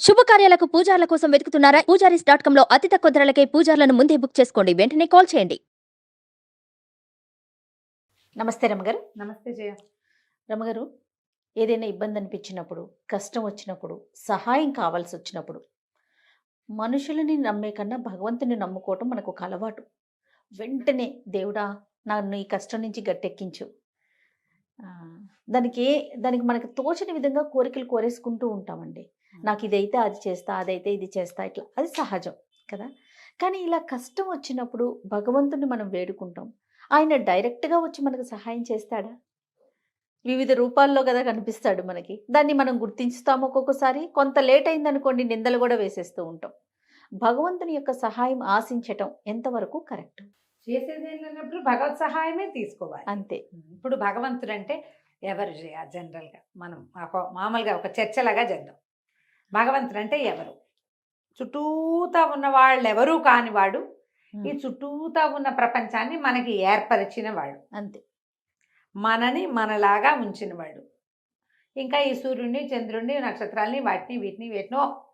శుభకార్యాలకు పూజార్ల కోసం వెతుకుతున్నారా? పూజారీస్ డాట్ కామ్లో అతి తక్కువ ధరలకే పూజార్లను ముందే బుక్ చేసుకోండి. వెంటనే కాల్ చేయండి. నమస్తే రమగారు. నమస్తే జయ. రమగారు ఏదైనా ఇబ్బంది అనిపించినప్పుడు కష్టం వచ్చినప్పుడు సహాయం కావాల్సి వచ్చినప్పుడు మనుషులని నమ్మే కన్నా భగవంతుని నమ్ముకోవటం మనకు ఒక అలవాటు. వెంటనే దేవుడా నన్ను ఈ కష్టం నుంచి గట్టెక్కించు. ఆ, దానికి ఏ దానికి మనకు తోచని విధంగా కోరికలు కోరేసుకుంటూ ఉంటామండి. నాకు ఇదైతే అది చేస్తా అదైతే ఇది చేస్తా ఇట్లా. అది సహజం కదా? కానీ ఇలా కష్టం వచ్చినప్పుడు భగవంతుని మనం వేడుకుంటాం. ఆయన డైరెక్ట్గా వచ్చి మనకు సహాయం చేస్తాడా? వివిధ రూపాల్లో కదా కనిపిస్తాడు మనకి. దాన్ని మనం గుర్తించుతాము ఒక్కొక్కసారి. కొంత లేట్ అయిందనుకోండి నిందలు కూడా వేసేస్తూ ఉంటాం. భగవంతుని యొక్క సహాయం ఆశించటం ఎంతవరకు కరెక్ట్? చేసేది ఏంటన్నప్పుడు భగవత్ సహాయమే తీసుకోవాలి. అంతే. ఇప్పుడు భగవంతుడు అంటే ఎవరు జనరల్గా మనం మామూలుగా ఒక చర్చలాగా చేద్దాం భగవంతుడు అంటే ఎవరు? చుట్టూతా ఉన్న వాళ్ళు ఎవరూ కానివాడు ఈ చుట్టూతా ఉన్న ప్రపంచాన్ని మనకి ఏర్పరిచిన వాడు. అంతే. మనని మనలాగా ఉంచినవాడు ఇంకా ఈ సూర్యుడిని చంద్రుడిని నక్షత్రాలని వాటిని వీటిని వీటినో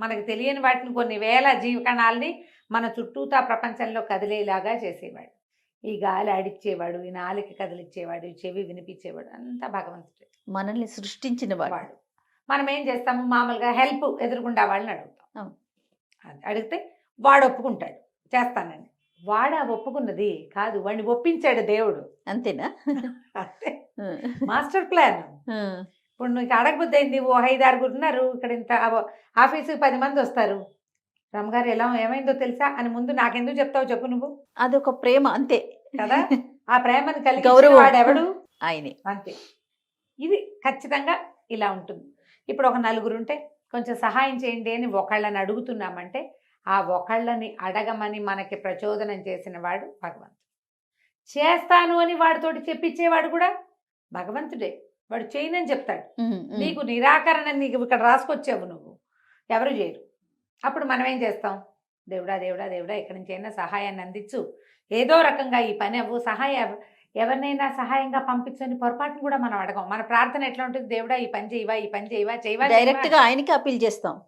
మనకు తెలియని వాటిని కొన్ని వేల జీవకణాలని మన చుట్టూతా ప్రపంచంలో కదిలేలాగా చేసేవాడు. ఈ గాలి ఆడిచ్చేవాడు ఈ నాలిక కదిలిచ్చేవాడు ఈ చెవి వినిపించేవాడు అంతా భగవంతుడే. మనల్ని సృష్టించిన వాడు. వాడు. మనం ఏం చేస్తాము? మామూలుగా హెల్ప్ ఎదురుకుండా వాళ్ళని అడుగుతాం. అడిగితే వాడు ఒప్పుకుంటాడు. చేస్తానని. వాడు ఆ ఒప్పుకున్నది కాదు వాడిని ఒప్పించాడు దేవుడు. అంతేనా? అంతే. Master plan. ఇప్పుడు నీకు అడగబుద్ధి అయింది ఓ ఐదు ఆరుగురు ఉన్నారు ఇక్కడ ఇంత ఆఫీసుకి పది మంది వస్తారు. రమ్మగారు ఎలా ఏమైందో తెలుసా? అని ముందు నాకెందుకు చెప్తావు చెప్పు నువ్వు. అదొక ప్రేమ అంతే. కదా? ఆ ప్రేమను కలిగి. వాడెవడు? ఆయనే. అంతే. ఇది ఖచ్చితంగా ఇలా ఉంటుంది. ఇప్పుడు ఒక నలుగురు ఉంటే కొంచెం సహాయం చేయండి అని ఒకళ్ళని అడుగుతున్నామంటే ఆ ఒకళ్ళని అడగమని మనకి ప్రచోదనం చేసిన వాడు భగవంతుడు. చేస్తాను అని వాడితోటి చెప్పించేవాడు కూడా భగవంతుడే. వాడు చేయనని చెప్తాడు. నీకు నిరాకరణ నీకు ఇక్కడ రాసుకొచ్చావు నువ్వు. ఎవరు చేయరు. అప్పుడు మనం ఏం చేస్తాం? దేవుడా దేవుడా దేవుడా ఎక్కడి నుంచి అయినా సహాయాన్ని అందించు. ఏదో రకంగా ఈ పని అవ్వు సహాయం ఎవరినైనా సహాయంగా పంపించని పొరపాటును కూడా మనం అడగం. మన ప్రార్థన ఎట్లా ఉంటుంది? దేవుడా ఈ పని చేయవా ఈ పని చేయవా చేయవా డైరెక్ట్? గా ఆయనకి అప్పీల్ చేస్తాం.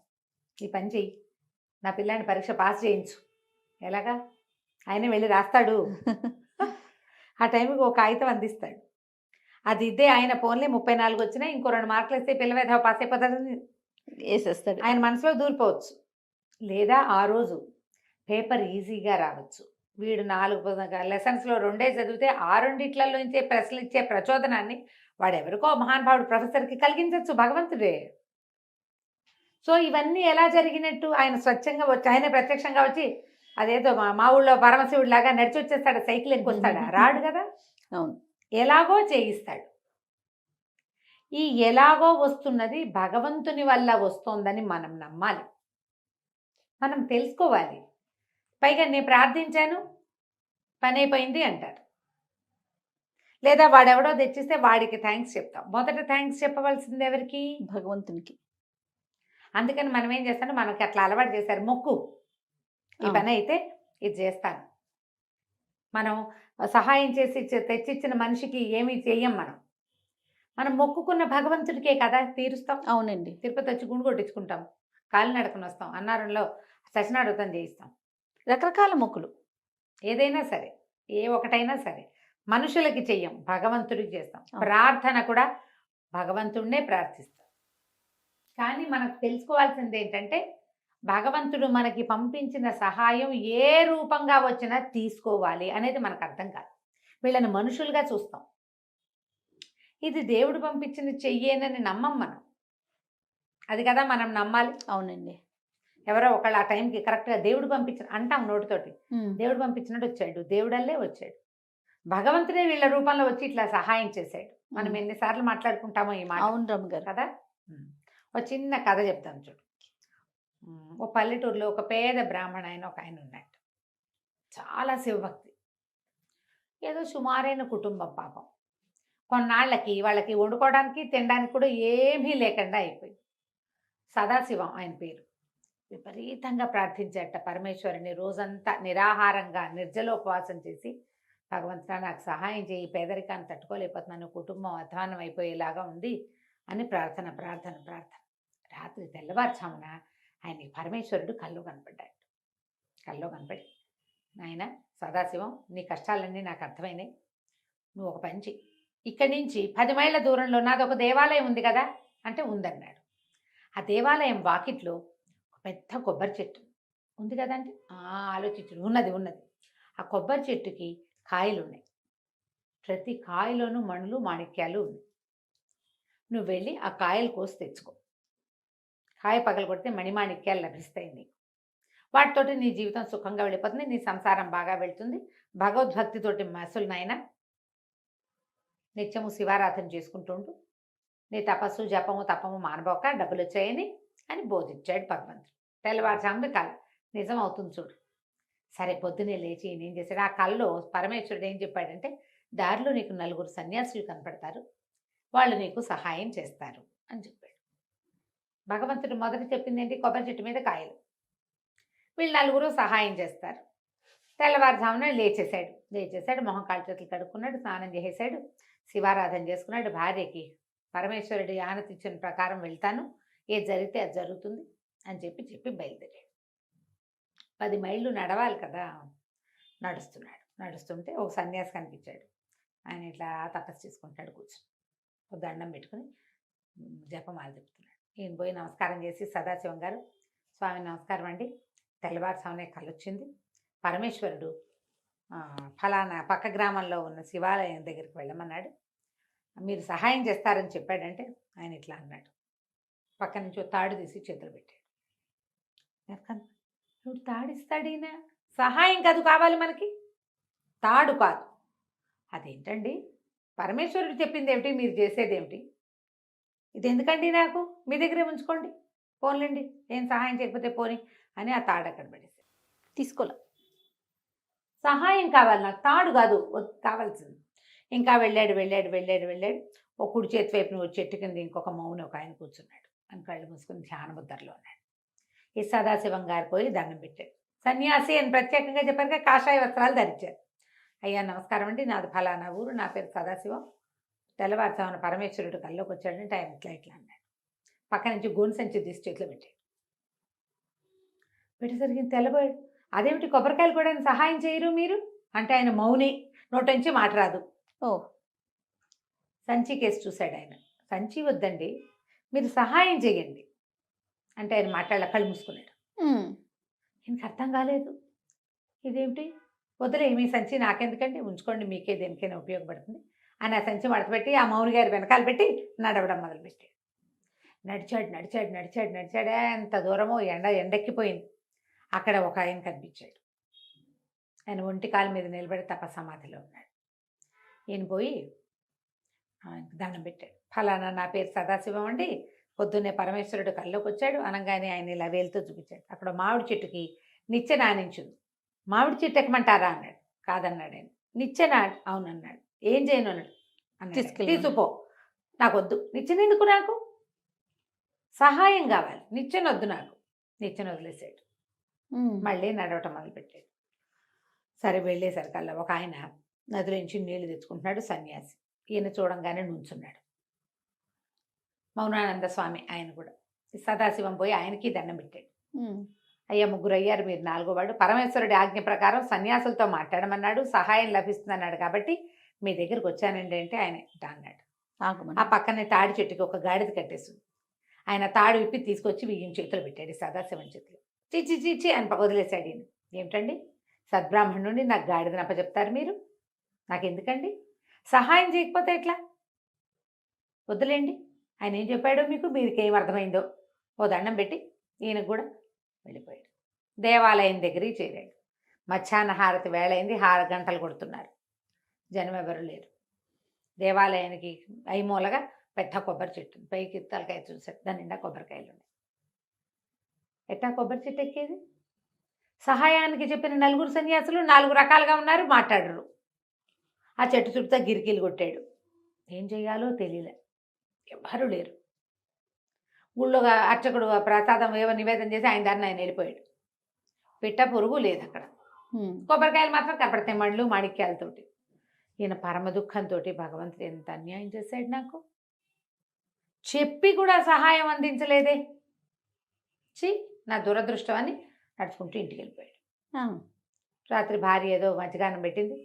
ఈ పని చెయ్యి. నా పిల్లాని పరీక్ష పాస్ చేయించు. ఎలాగా? ఆయన వెళ్ళి రాస్తాడు. ఆ టైంకి ఒక కాగితం అందిస్తాడు. అది ఇదే ఆయన ఫోన్లే ముప్పై నాలుగు వచ్చినా ఇంకో రెండు మార్కులు వేస్తే పిల్లవేధ పాస్ అయిపోతాడని వేసేస్తాడు. ఆయన మనసులో దూరిపోవచ్చు. లేదా ఆ రోజు పేపర్ ఈజీగా రావచ్చు. వీడు నాలుగు లెసన్స్లో రెండే చదివితే ఆ రెండిట్లలోంచే ప్రశ్నలు ఇచ్చే ప్రచోదనాన్ని వాడెవరికో మహానుభావుడు ప్రొఫెసర్కి కలిగించవచ్చు భగవంతుడే. సో ఇవన్నీ ఎలా జరిగినట్టు ఆయన స్వచ్ఛంగా వచ్చి ఆయన ప్రత్యక్షంగా వచ్చి అదేదో మా మా ఊళ్ళో పరమశివుడు లాగా నడిచి వచ్చేస్తాడు సైకిల్ ఎక్కొస్తాడా? రాడు కదా? అవును. ఎలాగో చేయిస్తాడు. ఈ ఎలాగో వస్తున్నది భగవంతుని వల్ల వస్తోందని మనం నమ్మాలి. మనం తెలుసుకోవాలి. పైగా నేను ప్రార్థించాను పని అయిపోయింది అంటారు. లేదా వాడెవడో తెచ్చిస్తే వాడికి థ్యాంక్స్ చెప్తాం. మొదట థ్యాంక్స్ చెప్పవలసింది ఎవరికి? భగవంతునికి. అందుకని మనం ఏం చేస్తాం? మనకి అట్లా అలవాటు చేశారు. మొక్కు. ఈ. పని అయితే ఇది చేస్తాను. మనం సహాయం చేసి తెచ్చిచ్చిన మనిషికి ఏమీ చెయ్యం మనం. మనం మొక్కుకున్న భగవంతుడికే కదా తీరుస్తాం. అవునండి. తిరుపతి వచ్చి గుండు కొట్టించుకుంటాం. కాలు నడకని వస్తాం అన్నారంలో సచినాడుతం చేయిస్తాం. రకరకాల మొక్కులు. ఏదైనా సరే ఏ ఒకటైనా సరే మనుషులకి చెయ్యం భగవంతుడికి చేస్తాం. ప్రార్థన కూడా భగవంతుడినే ప్రార్థిస్తాం. కానీ మనకు తెలుసుకోవాల్సింది ఏంటంటే భగవంతుడు మనకి పంపించిన సహాయం ఏ రూపంగా వచ్చినా తీసుకోవాలి అనేది మనకు అర్థం కాదు. వీళ్ళని మనుషులుగా చూస్తాం. ఇది దేవుడు పంపించిన చెయ్యేనని నమ్మం మనం. అది కదా మనం నమ్మాలి. అవునండి. ఎవరో ఒకళ్ళు ఆ టైంకి కరెక్ట్గా దేవుడు పంపించిన అంటాం నోటితోటి. దేవుడు పంపించినట్టు వచ్చాడు దేవుడల్లే వచ్చాడు. భగవంతుడే వీళ్ళ రూపంలో వచ్చి ఇట్లా సహాయం చేశాడు. మనం ఎన్నిసార్లు మాట్లాడుకుంటామో ఈ మాట. అవును రమ్ గారు. కదా? ఒక చిన్న కథ చెప్తాను చూడు. ఓ పల్లెటూరులో ఒక పేద బ్రాహ్మణ ఆయన ఒక ఆయన ఉన్నాడు. చాలా శివభక్తి. ఏదో సుమారైన కుటుంబం పాపం. కొన్నాళ్ళకి వాళ్ళకి వండుకోవడానికి తినడానికి కూడా ఏమీ లేకుండా అయిపోయింది. సదాశివం ఆయన పేరు. విపరీతంగా ప్రార్థించేట పరమేశ్వరుని రోజంతా నిరాహారంగా నిర్జలోపవాసం చేసి భగవంతుడా నాకు సహాయం చేయి పేదరికాన్ని తట్టుకోలేకపోతున్నాను కుటుంబం అధ్వానం అయిపోయేలాగా ఉంది అని ప్రార్థన ప్రార్థన ప్రార్థన. రాత్రి తెల్లవారుచామున ఆయన పరమేశ్వరుడు కళ్ళు కనపడ్డాడు. కల్లో కనపడి నాయన సదాశివం నీ కష్టాలన్నీ నాకు అర్థమైనాయి. నువ్వు ఒక పంచి ఇక్కడి నుంచి పది మైళ్ళ దూరంలో నాదొక దేవాలయం ఉంది కదా అంటే ఉందన్నాడు. ఆ దేవాలయం వాకిట్లో పెద్ద కొబ్బరి చెట్టు. ఉంది కదండి? అంటే ఆలోచించు ఉన్నది ఉన్నది. ఆ కొబ్బరి చెట్టుకి కాయలు ఉన్నాయి ప్రతి కాయలోనూ మణులు మాణిక్యాలు ఉన్నాయి. నువ్వు వెళ్ళి ఆ కాయలు కోసి తెచ్చుకో. కాయ పగలు కొడితే మణిమాణిక్యాలు లభిస్తాయి నీకు. వాటితోటి నీ జీవితం సుఖంగా వెళ్ళిపోతుంది. నీ సంసారం బాగా వెళ్తుంది. భగవద్భక్తితోటి మసులు నాయన. నిత్యము శివారాధన చేసుకుంటుండు నీ తపస్సు జపము తపము మానబోక డబ్బులు వచ్చాయని అని బోధించాడు భగవంతుడు. తెల్లవారుజామున కళ నిజం అవుతుంది చూడు. సరే పొద్దునే లేచి ఈయన ఏం చేశాడు ఆ కళ్ళలో పరమేశ్వరుడు ఏం చెప్పాడంటే దారిలో నీకు నలుగురు సన్యాసులు కనపడతారు. వాళ్ళు నీకు సహాయం చేస్తారు అని చెప్పాడు. భగవంతుడు మొదట చెప్పింది ఏంటి కొబ్బరి చెట్టు మీద కాయలు. వీళ్ళు నలుగురు సహాయం చేస్తారు. తెల్లవారుజామున లేచేశాడు. లేచేశాడు మొహం కాళ్ళ చేతులు కడుక్కున్నాడు స్నానం చేసేశాడు శివారాధన చేసుకున్నాడు భార్యకి పరమేశ్వరుడి ఆనతిచ్చిన ప్రకారం వెళ్తాను. ఏది జరిగితే అది జరుగుతుంది అని చెప్పి చెప్పి బయలుదేరాడు. పది మైళ్ళు నడవాలి కదా! నడుస్తున్నాడు. నడుస్తుంటే ఒక సన్యాసి కనిపించాడు. ఆయన ఇట్లా తపస్సు చేసుకుంటాడు కూర్చొని. ఒక దండం పెట్టుకుని ఉమ్, జపమాల చెప్తున్నాడు ఈయన పోయి నమస్కారం చేసి సదాశివం గారు స్వామి నమస్కారం అండి. తెల్లవారుసామునే కలొచ్చింది పరమేశ్వరుడు ఫలానా పక్క గ్రామంలో ఉన్న శివాలయం దగ్గరికి వెళ్ళమన్నాడు. మీరు సహాయం చేస్తారని చెప్పాడంటే ఆయన ఇట్లా అన్నాడు. పక్క నుంచి తాడు తీసి చేతులు పెట్టాడు. నాకు కన్- ఇప్పుడు తాడిస్తాడీన? సహాయం కాదు కావాలి మనకి? తాడు కాదు. అదేంటండి? పరమేశ్వరుడు చెప్పింది ఏమిటి మీరు చేసేది ఏమిటి ఇది ఎందుకండి నాకు? మీ దగ్గరే ఉంచుకోండి. పోన్లేండి. ఏం సహాయం చేయకపోతే పోని అని ఆ తాడు అక్కడ పడేసి తీసుకోలే. సహాయం కావాలి నాకు. తాడు కాదు. కావాల్సింది. ఇంకా వెళ్ళాడు వెళ్ళాడు వెళ్ళాడు వెళ్ళాడు. ఒక కుడి చేతి వైపు నువ్వు చెట్టు కింద ఇంకొక మౌని ఒక ఆయన కూర్చున్నాడు. అని కళ్ళు మూసుకుని ధ్యాన ముద్రలో ఉన్నాడు. ఈ సదాశివం గారు పోయి దండం పెట్టాడు సన్యాసి అని ప్రత్యేకంగా చెప్పారు కాషాయ వస్త్రాలు ధరించారు. అయ్యా నమస్కారం అండి. నాది ఫలానా ఊరు. నా పేరు సదాశివం. తెల్లవారుజామున పరమేశ్వరుడు కల్లోకి వచ్చాడంటే ఆయన ఇట్లా ఇట్లా అన్నాడు. పక్క నుంచి గోను సంచి తీసి చేతిలో పెట్టాడు పెట్టేసరికి తెల్లబోయాడు. అదేమిటి కొబ్బరికాయలు కూడా ఆయన సహాయం చేయరు మీరు? అంటే ఆయన మౌని. నోటంచి మాట రాదు ఓ. సంచి కేసు చూశాడు ఆయన. సంచి వద్దండి. మీరు సహాయం చేయండి. అంటే ఆయన మాట్లాడాల కళ్ళు మూసుకున్నాడు. ఆయనకి అర్థం కాలేదు. ఇదేమిటి? వదిలే మీ సంచి నాకెందుకంటే ఉంచుకోండి మీకే దేనికైనా ఉపయోగపడుతుంది. అని ఆ సంచి మడతపెట్టి ఆ మౌని గారి వెనకాల పెట్టి నడవడం మొదలుపెట్టాడు. నడిచాడు నడిచాడు నడిచాడు నడిచాడే ఎంత దూరమో ఎండ ఎండెక్కిపోయింది. అక్కడ ఒక ఆయన కనిపించాడు. ఆయన ఒంటి కాలు మీద నిలబడి తపసమాధిలో ఉన్నాడు. ఈయన పోయి దండం పెట్టాడు. ఫలానా నా పేరు సదాశివం అండి. పొద్దున్నే పరమేశ్వరుడు కల్లోకి వచ్చాడు అనగానే ఆయన ఇలా వేలుతో చూపించాడు. అక్కడ మామిడి చెట్టుకి నిచ్చెన ఆనించుంది మామిడి చెట్టు ఎక్కమంటారా అన్నాడు. కాదన్నాడు ఆయన. నిచ్చెన అవునన్నాడు. ఏం చేయను అన్నాడు. అన్నాడు. తీసుకెళ్ళి. తీసుకుపో నాకు వద్దు నిచ్చెన ఎందుకు నాకు? సహాయం కావాలి. నిచ్చెన వద్దు నాకు. నిచ్చెన వదిలేసాడు. మళ్ళీ నడవటం మొదలుపెట్టాడు. సరే వెళ్ళేసరికల్లా ఒక ఆయన నదిలో నుంచి నీళ్ళు తెచ్చుకుంటున్నాడు సన్యాసి. ఈయన చూడంగానే నుంచున్నాడు. మౌనానంద స్వామి ఆయన కూడా. సదాశివం పోయి ఆయనకి దండం పెట్టాడు. అయ్యా ముగ్గురు అయ్యారు మీరు నాలుగో వాడు. పరమేశ్వరుడి ఆజ్ఞ ప్రకారం సన్యాసులతో మాట్లాడమన్నాడు సహాయం లభిస్తుందన్నాడు కాబట్టి మీ దగ్గరికి వచ్చానండి అంటే ఆయన ఇట్లా అన్నాడు. ఆ పక్కనే తాడి చెట్టుకి ఒక గాడిద కట్టేసింది. ఆయన తాడు విప్పి తీసుకొచ్చి ఈయన చేతిలో పెట్టాడు సదాశివం చేతిలో. చిచి చిచి అని వదిలేశాడు ఈయన. ఏమిటండి? సద్బ్రాహ్మణుడి నాకు గాడిదని అప్పచెప్తారు మీరు? నాకు ఎందుకండి సహాయం చేయకపోతే ఎట్లా? వద్దులేండి. ఆయన ఏం చెప్పాడో మీకు? మీకు ఏం అర్థమైందో? ఓ దండం పెట్టి ఈయనకు కూడా వెళ్ళిపోయాడు. దేవాలయం దగ్గరికి చేరాడు. మధ్యాహ్న హారతి వేళ అయింది హార గంటలు కొడుతున్నారు. జనం ఎవరు లేరు. దేవాలయానికి ఐమూలగా పెద్ద కొబ్బరి చెట్టు పైకి తలకాయ చూసారు దాని నిండా కొబ్బరికాయలు ఉన్నాయి. ఎట్టా కొబ్బరి చెట్టు ఎక్కేది? సహాయానికి చెప్పిన నలుగురు సన్యాసులు నాలుగు రకాలుగా ఉన్నారు మాట్లాడరు ఆ చెట్టు చుట్టూ గిరికీలు కొట్టాడు. ఏం చేయాలో తెలియలే. ఎవ్వరూ లేరు. ఊళ్ళో అర్చకుడు ప్రసాదం ఏవో నివేదన చేసి ఆయన దాన్ని ఆయన వెళ్ళిపోయాడు. పిట్ట పురుగు లేదు అక్కడ. కొబ్బరికాయలు మాత్రం కనపడతాయి మండ్లు మాణిక్యాలతోటి ఈయన పరమ దుఃఖంతో భగవంతుడు ఎంత అన్యాయం చేశాడు నాకు. చెప్పి కూడా సహాయం అందించలేదే. చి నా దురదృష్టం అని నడుచుకుంటూ ఇంటికి వెళ్ళిపోయాడు. రాత్రి భార్య ఏదో మధ్యగానం పెట్టింది.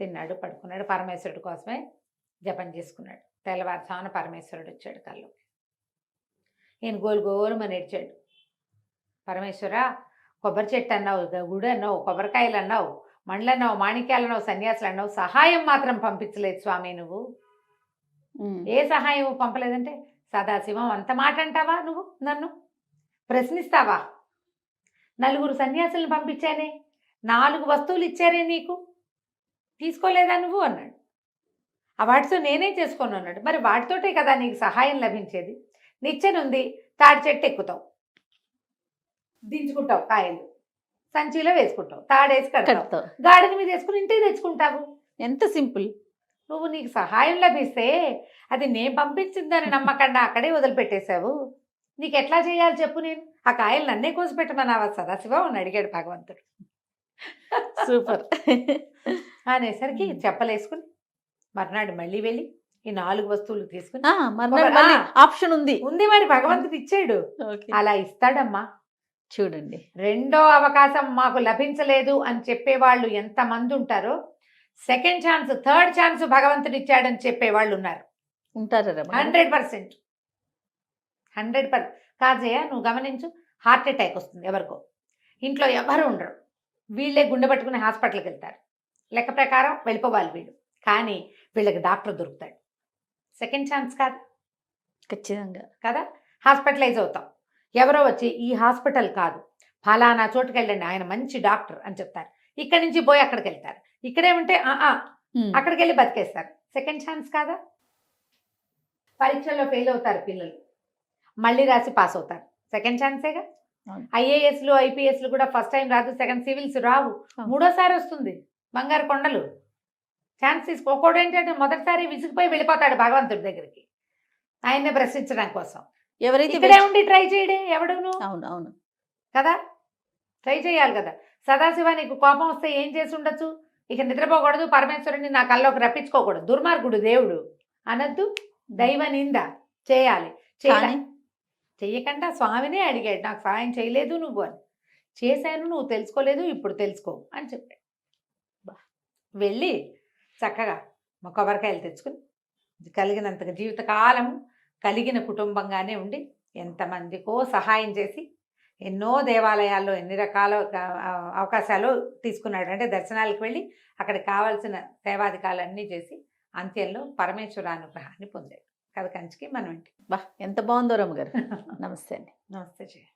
తిన్నాడు పడుకున్నాడు. పరమేశ్వరుడి కోసమే జపం చేసుకున్నాడు. తెల్లవారుజామున పరమేశ్వరుడు వచ్చాడు కల్లోకి. ఈయన గోలు గోలుమని ఏడ్చాడు. పరమేశ్వర కొబ్బరి చెట్టు అన్నావు గుడి అన్నావు కొబ్బరికాయలు అన్నావు మండలు అన్నావు మాణిక్యాలు అన్నావు సన్యాసులు అన్నావు సహాయం మాత్రం పంపించలేదు స్వామి నువ్వు. ఏ సహాయం పంపలేదంటే సదాశివం అంత మాట అంటావా నువ్వు నన్ను? ప్రశ్నిస్తావా? నలుగురు సన్యాసులను పంపించానే నాలుగు వస్తువులు ఇచ్చారే నీకు? తీసుకోలేదా నువ్వు? అన్నాడు. వాటితో నేనే చేసుకోను అన్నాడు మరి వాటితోటే కదా నీకు సహాయం లభించేది? నిచ్చెనుంది తాడి చెట్టు ఎక్కుతావు. దించుకుంటావు కాయలు. సంచిలో వేసుకుంటావు తాడేసి కడతావు. గాడిద మీద వేసుకుని ఇంటికి తెచ్చుకుంటావు. ఎంత సింపుల్. నువ్వు నీకు సహాయం లభిస్తే అది నేను పంపించిందని నమ్మకండా అక్కడే వదిలిపెట్టేశావు? నీకు ఎట్లా చేయాలి చెప్పు నేను? ఆ కాయలు నన్నే కోసి పెట్టమన్నావా సదాశివ అని అడిగాడు భగవంతుడు. సూపర్. అనేసరికి చెప్పలేసుకుని మర్నాడు మళ్ళీ వెళ్ళి ఈ నాలుగు వస్తువులు తీసుకుని మర్నాడు. ఆప్షన్ ఉంది. ఉంది మరి భగవంతుడు ఇచ్చాడు. అలా ఇస్తాడమ్మా. చూడండి. రెండో అవకాశం మాకు లభించలేదు అని చెప్పేవాళ్ళు ఎంతమంది ఉంటారో సెకండ్ ఛాన్స్ థర్డ్ ఛాన్స్ భగవంతుడు ఇచ్చాడని చెప్పేవాళ్ళు ఉన్నారు. ఉంటారా? Hundred percent. హండ్రెడ్ పర్ కాజయ్య నువ్వు గమనించు హార్ట్ అటాక్ వస్తుంది ఎవరికో. ఇంట్లో ఎవరు ఉండరు. వీళ్ళే గుండె పట్టుకుని హాస్పిటల్కి వెళ్తారు. లెక్క ప్రకారం వెళ్ళిపోవాలి వీళ్ళు. కానీ వీళ్ళకి డాక్టర్ దొరుకుతాడు. సెకండ్ ఛాన్స్ కాదు. ఖచ్చితంగా. కదా? హాస్పిటలైజ్ అవుతాం. ఎవరో వచ్చి ఈ హాస్పిటల్ కాదు. ఫలానా చోటుకి వెళ్ళండి ఆయన మంచి డాక్టర్ అని చెప్తారు. ఇక్కడి నుంచి పోయి అక్కడికి వెళ్తారు. ఇక్కడే ఉంటే "ఆ, ఆ, ఉమ్, అక్కడికి వెళ్ళి బతికేస్తారు. సెకండ్ ఛాన్స్ కాదా? పరీక్షల్లో ఫెయిల్ అవుతారు పిల్లలు. మళ్ళీ రాసి పాస్ అవుతారు. సెకండ్ ఛాన్సేగా. ఐఏఎస్లు ఐపీఎస్లు కూడా ఫస్ట్ టైం రాదు సెకండ్ సివిల్స్ రావు. మూడోసారి వస్తుంది. బంగారు కొండలు. ఛాన్స్ తీసుకోకూడదు ఏంటంటే మొదటిసారి విసిగిపోయి వెళ్ళిపోతాడు భగవంతుడి దగ్గరికి. ఆయన్నే ప్రశ్నించడం కోసం. ఎవరైతే ఇక్కడే ఉండి ట్రై చేయడే ఎవడును? అవును అవును. కదా? ట్రై చేయాలి కదా. సదాశివ నీకు కోపం వస్తే ఏం చేసి ఉండొచ్చు? ఇక నిద్రపోకూడదు పరమేశ్వరుని నా కల్లోకి రప్పించుకోకూడదు. దుర్మార్గుడు దేవుడు. అనద్దు దైవ నింద. చేయాలి. చేయాలి. చెయ్యకుండా స్వామినే అడిగాడు. నాకు సహాయం చేయలేదు నువ్వు అని. చేశాను నువ్వు తెలుసుకోలేదు ఇప్పుడు తెలుసుకో అని చెప్పాడు. వెళ్ళి చక్కగా మా కొబ్బరికాయలు తెచ్చుకుని కలిగినంత జీవితకాలం కలిగిన కుటుంబంగానే ఉండి ఎంతమందికో సహాయం చేసి ఎన్నో దేవాలయాల్లో ఎన్ని రకాల అవకాశాలు తీసుకున్నాడు. అంటే దర్శనాలకు వెళ్ళి అక్కడ కావాల్సిన సేవాధికాలన్నీ చేసి అంత్యంలో పరమేశ్వర అనుగ్రహాన్ని పొందాడు. కథ కంచికి మనం ఇంటి బా ఎంత బాగుందో రమ్మ గారు. నమస్తే అండి. నమస్తే జయ.